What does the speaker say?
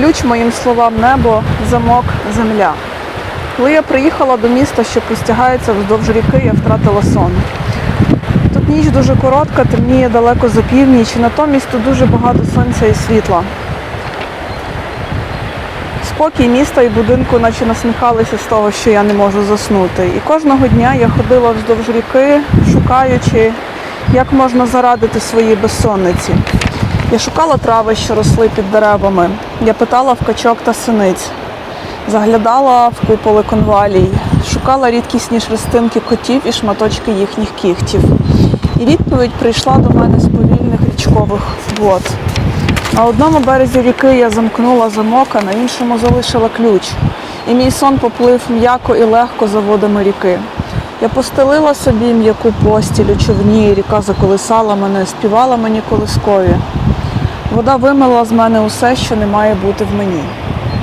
ключ моїм словам небо, замок, земля. Коли я приїхала до міста, що простягається вздовж ріки, я втратила сон. Тут ніч дуже коротка, темніє далеко за північ, і натомість тут дуже багато сонця і світла. Спокій міста і будинку, наче насміхалися з того, що я не можу заснути. І кожного дня я ходила вздовж ріки, шукаючи, як можна зарадити своїй безсонниці. Я шукала трави, що росли під деревами. Я питала в качок та синиць, заглядала в куполи конвалій, шукала рідкісні шерстинки котів і шматочки їхніх кігтів. І відповідь прийшла до мене з повільних річкових вод. На одному березі ріки я замкнула замок, а на іншому залишила ключ. І мій сон поплив м'яко і легко за водами ріки. Я постелила собі м'яку постіль у човні, ріка заколисала мене, співала мені колискові. Вода вимила з мене усе, що не має бути в мені.